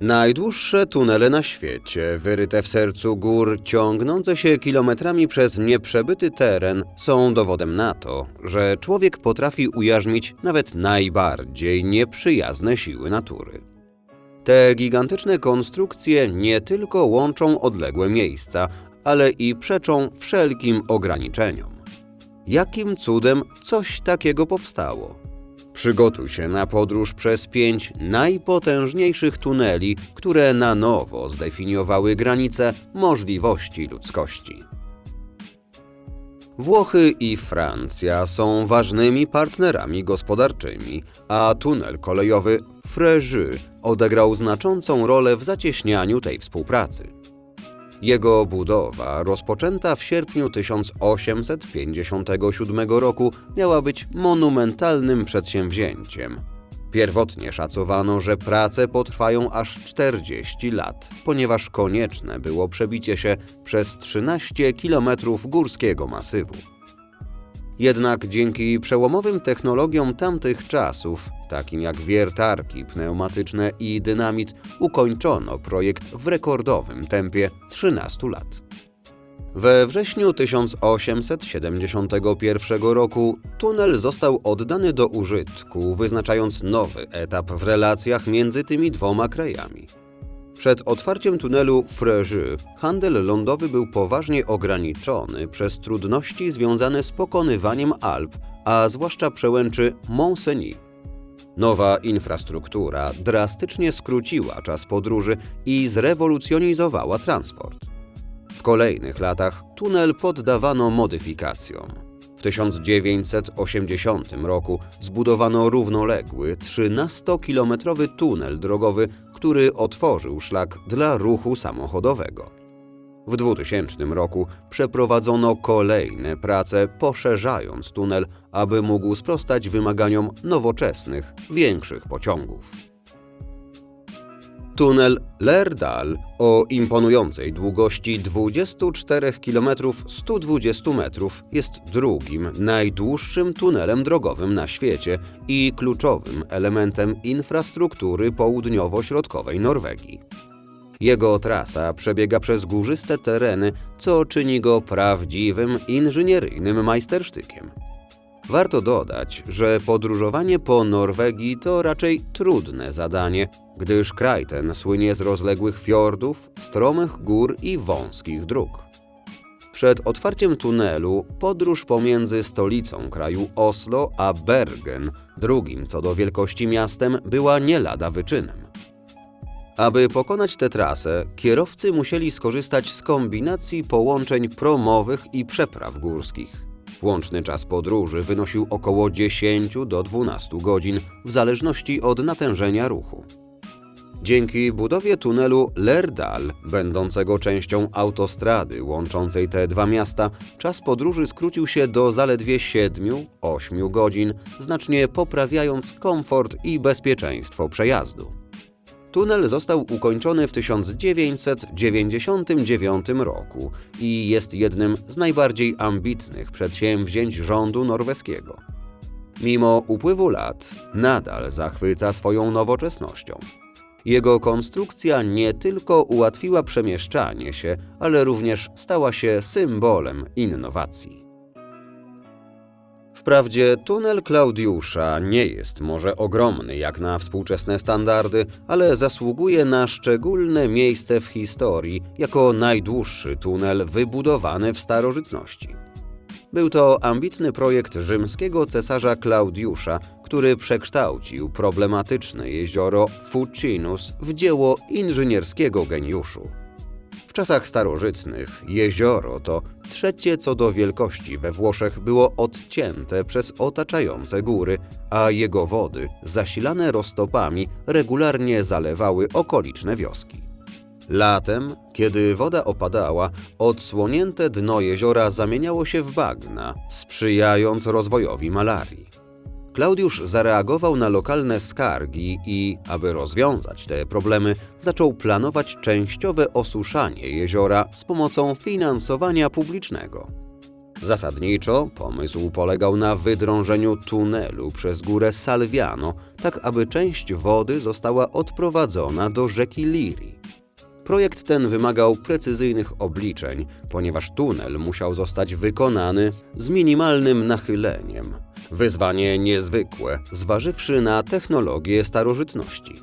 Najdłuższe tunele na świecie, wyryte w sercu gór, ciągnące się kilometrami przez nieprzebyty teren, są dowodem na to, że człowiek potrafi ujarzmić nawet najbardziej nieprzyjazne siły natury. Te gigantyczne konstrukcje nie tylko łączą odległe miejsca, ale i przeczą wszelkim ograniczeniom. Jakim cudem coś takiego powstało? Przygotuj się na podróż przez pięć najpotężniejszych tuneli, które na nowo zdefiniowały granice możliwości ludzkości. Włochy i Francja są ważnymi partnerami gospodarczymi, a tunel kolejowy Frejus odegrał znaczącą rolę w zacieśnianiu tej współpracy. Jego budowa, rozpoczęta w sierpniu 1857 roku, miała być monumentalnym przedsięwzięciem. Pierwotnie szacowano, że prace potrwają aż 40 lat, ponieważ konieczne było przebicie się przez 13 kilometrów górskiego masywu. Jednak dzięki przełomowym technologiom tamtych czasów, takim jak wiertarki pneumatyczne i dynamit, ukończono projekt w rekordowym tempie 13 lat. We wrześniu 1871 roku tunel został oddany do użytku, wyznaczając nowy etap w relacjach między tymi dwoma krajami. Przed otwarciem tunelu Frejus handel lądowy był poważnie ograniczony przez trudności związane z pokonywaniem Alp, a zwłaszcza przełęczy Mont-Cenis. Nowa infrastruktura drastycznie skróciła czas podróży i zrewolucjonizowała transport. W kolejnych latach tunel poddawano modyfikacjom. W 1980 roku zbudowano równoległy 13-kilometrowy tunel drogowy, który otworzył szlak dla ruchu samochodowego. W 2000 roku przeprowadzono kolejne prace, poszerzając tunel, aby mógł sprostać wymaganiom nowoczesnych, większych pociągów. Tunel Lerdal o imponującej długości 24 km 120 metrów jest drugim najdłuższym tunelem drogowym na świecie i kluczowym elementem infrastruktury południowo-środkowej Norwegii. Jego trasa przebiega przez górzyste tereny, co czyni go prawdziwym inżynieryjnym majstersztykiem. Warto dodać, że podróżowanie po Norwegii to raczej trudne zadanie, gdyż kraj ten słynie z rozległych fiordów, stromych gór i wąskich dróg. Przed otwarciem tunelu podróż pomiędzy stolicą kraju Oslo a Bergen, drugim co do wielkości miastem, była nie lada wyczynem. Aby pokonać tę trasę, kierowcy musieli skorzystać z kombinacji połączeń promowych i przepraw górskich. Łączny czas podróży wynosił około 10 do 12 godzin, w zależności od natężenia ruchu. Dzięki budowie tunelu Lerdal, będącego częścią autostrady łączącej te dwa miasta, czas podróży skrócił się do zaledwie 7-8 godzin, znacznie poprawiając komfort i bezpieczeństwo przejazdu. Tunel został ukończony w 1999 roku i jest jednym z najbardziej ambitnych przedsięwzięć rządu norweskiego. Mimo upływu lat, nadal zachwyca swoją nowoczesnością. Jego konstrukcja nie tylko ułatwiła przemieszczanie się, ale również stała się symbolem innowacji. Wprawdzie tunel Klaudiusza nie jest może ogromny jak na współczesne standardy, ale zasługuje na szczególne miejsce w historii jako najdłuższy tunel wybudowany w starożytności. Był to ambitny projekt rzymskiego cesarza Klaudiusza, który przekształcił problematyczne jezioro Fucinus w dzieło inżynierskiego geniuszu. W czasach starożytnych jezioro to trzecie co do wielkości we Włoszech było odcięte przez otaczające góry, a jego wody, zasilane roztopami, regularnie zalewały okoliczne wioski. Latem, kiedy woda opadała, odsłonięte dno jeziora zamieniało się w bagna, sprzyjając rozwojowi malarii. Klaudiusz zareagował na lokalne skargi i, aby rozwiązać te problemy, zaczął planować częściowe osuszanie jeziora z pomocą finansowania publicznego. Zasadniczo pomysł polegał na wydrążeniu tunelu przez górę Salviano, tak aby część wody została odprowadzona do rzeki Liri. Projekt ten wymagał precyzyjnych obliczeń, ponieważ tunel musiał zostać wykonany z minimalnym nachyleniem. Wyzwanie niezwykłe, zważywszy na technologię starożytności.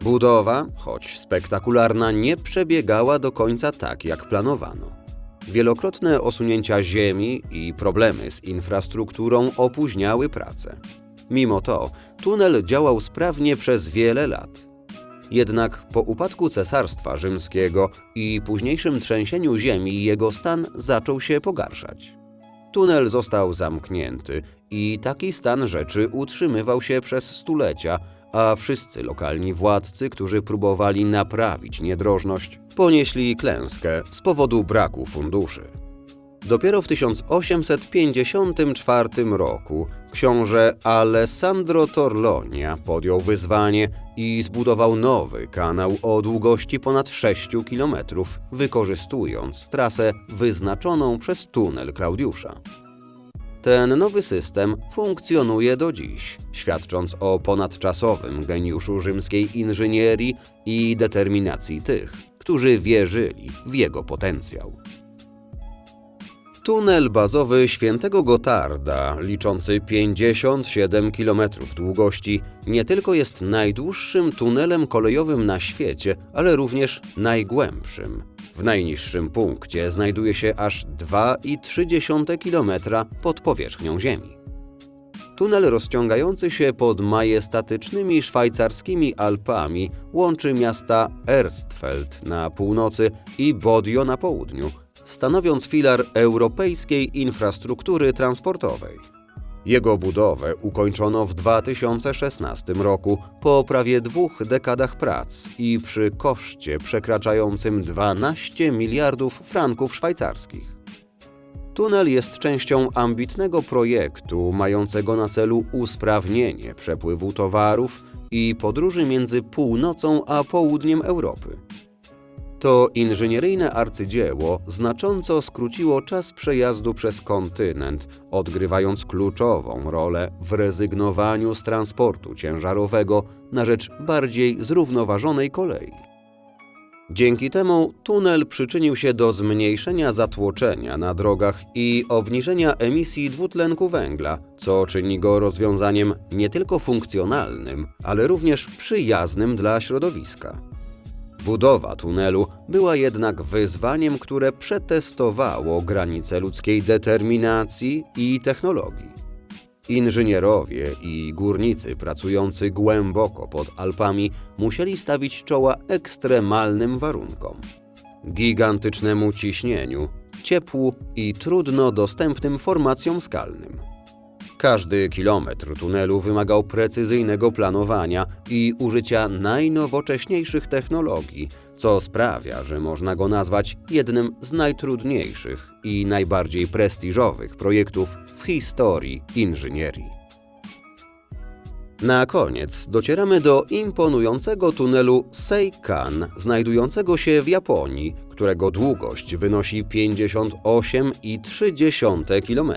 Budowa, choć spektakularna, nie przebiegała do końca tak, jak planowano. Wielokrotne osunięcia ziemi i problemy z infrastrukturą opóźniały pracę. Mimo to tunel działał sprawnie przez wiele lat. Jednak po upadku Cesarstwa Rzymskiego i późniejszym trzęsieniu ziemi jego stan zaczął się pogarszać. Tunel został zamknięty i taki stan rzeczy utrzymywał się przez stulecia, a wszyscy lokalni władcy, którzy próbowali naprawić niedrożność, ponieśli klęskę z powodu braku funduszy. Dopiero w 1854 roku książę Alessandro Torlonia podjął wyzwanie i zbudował nowy kanał o długości ponad 6 km, wykorzystując trasę wyznaczoną przez tunel Klaudiusza. Ten nowy system funkcjonuje do dziś, świadcząc o ponadczasowym geniuszu rzymskiej inżynierii i determinacji tych, którzy wierzyli w jego potencjał. Tunel bazowy Świętego Gotarda, liczący 57 km długości, nie tylko jest najdłuższym tunelem kolejowym na świecie, ale również najgłębszym. W najniższym punkcie znajduje się aż 2,3 km pod powierzchnią Ziemi. Tunel rozciągający się pod majestatycznymi szwajcarskimi Alpami łączy miasta Erstfeld na północy i Bodio na południu, stanowiąc filar europejskiej infrastruktury transportowej. Jego budowę ukończono w 2016 roku po prawie dwóch dekadach prac i przy koszcie przekraczającym 12 miliardów franków szwajcarskich. Tunel jest częścią ambitnego projektu mającego na celu usprawnienie przepływu towarów i podróży między północą a południem Europy. To inżynieryjne arcydzieło znacząco skróciło czas przejazdu przez kontynent, odgrywając kluczową rolę w rezygnowaniu z transportu ciężarowego na rzecz bardziej zrównoważonej kolei. Dzięki temu tunel przyczynił się do zmniejszenia zatłoczenia na drogach i obniżenia emisji dwutlenku węgla, co czyni go rozwiązaniem nie tylko funkcjonalnym, ale również przyjaznym dla środowiska. Budowa tunelu była jednak wyzwaniem, które przetestowało granice ludzkiej determinacji i technologii. Inżynierowie i górnicy pracujący głęboko pod Alpami musieli stawić czoła ekstremalnym warunkom. Gigantycznemu ciśnieniu, ciepłu i trudno dostępnym formacjom skalnym. Każdy kilometr tunelu wymagał precyzyjnego planowania i użycia najnowocześniejszych technologii, co sprawia, że można go nazwać jednym z najtrudniejszych i najbardziej prestiżowych projektów w historii inżynierii. Na koniec docieramy do imponującego tunelu Seikan, znajdującego się w Japonii, którego długość wynosi 58,3 km.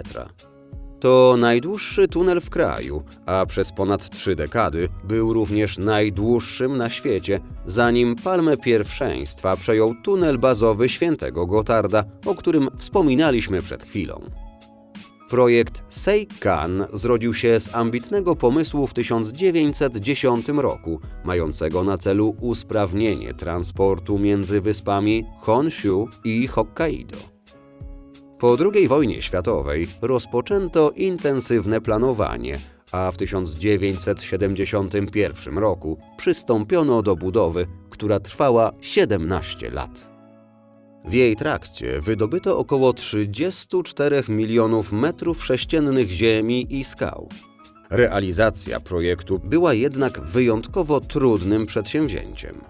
To najdłuższy tunel w kraju, a przez ponad trzy dekady był również najdłuższym na świecie, zanim palmę pierwszeństwa przejął tunel bazowy Świętego Gotarda, o którym wspominaliśmy przed chwilą. Projekt Seikan zrodził się z ambitnego pomysłu w 1910 roku, mającego na celu usprawnienie transportu między wyspami Honshu i Hokkaido. Po II wojnie światowej rozpoczęto intensywne planowanie, a w 1971 roku przystąpiono do budowy, która trwała 17 lat. W jej trakcie wydobyto około 34 milionów metrów sześciennych ziemi i skał. Realizacja projektu była jednak wyjątkowo trudnym przedsięwzięciem.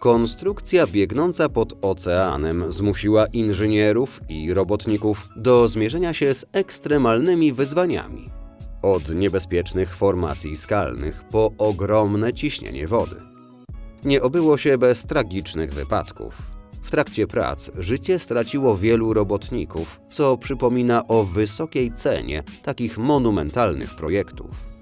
Konstrukcja biegnąca pod oceanem zmusiła inżynierów i robotników do zmierzenia się z ekstremalnymi wyzwaniami. Od niebezpiecznych formacji skalnych po ogromne ciśnienie wody. Nie obyło się bez tragicznych wypadków. W trakcie prac życie straciło wielu robotników, co przypomina o wysokiej cenie takich monumentalnych projektów.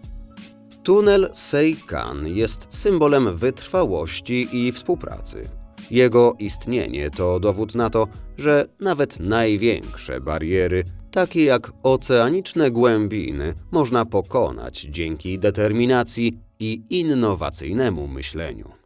Tunel Seikan jest symbolem wytrwałości i współpracy. Jego istnienie to dowód na to, że nawet największe bariery, takie jak oceaniczne głębiny, można pokonać dzięki determinacji i innowacyjnemu myśleniu.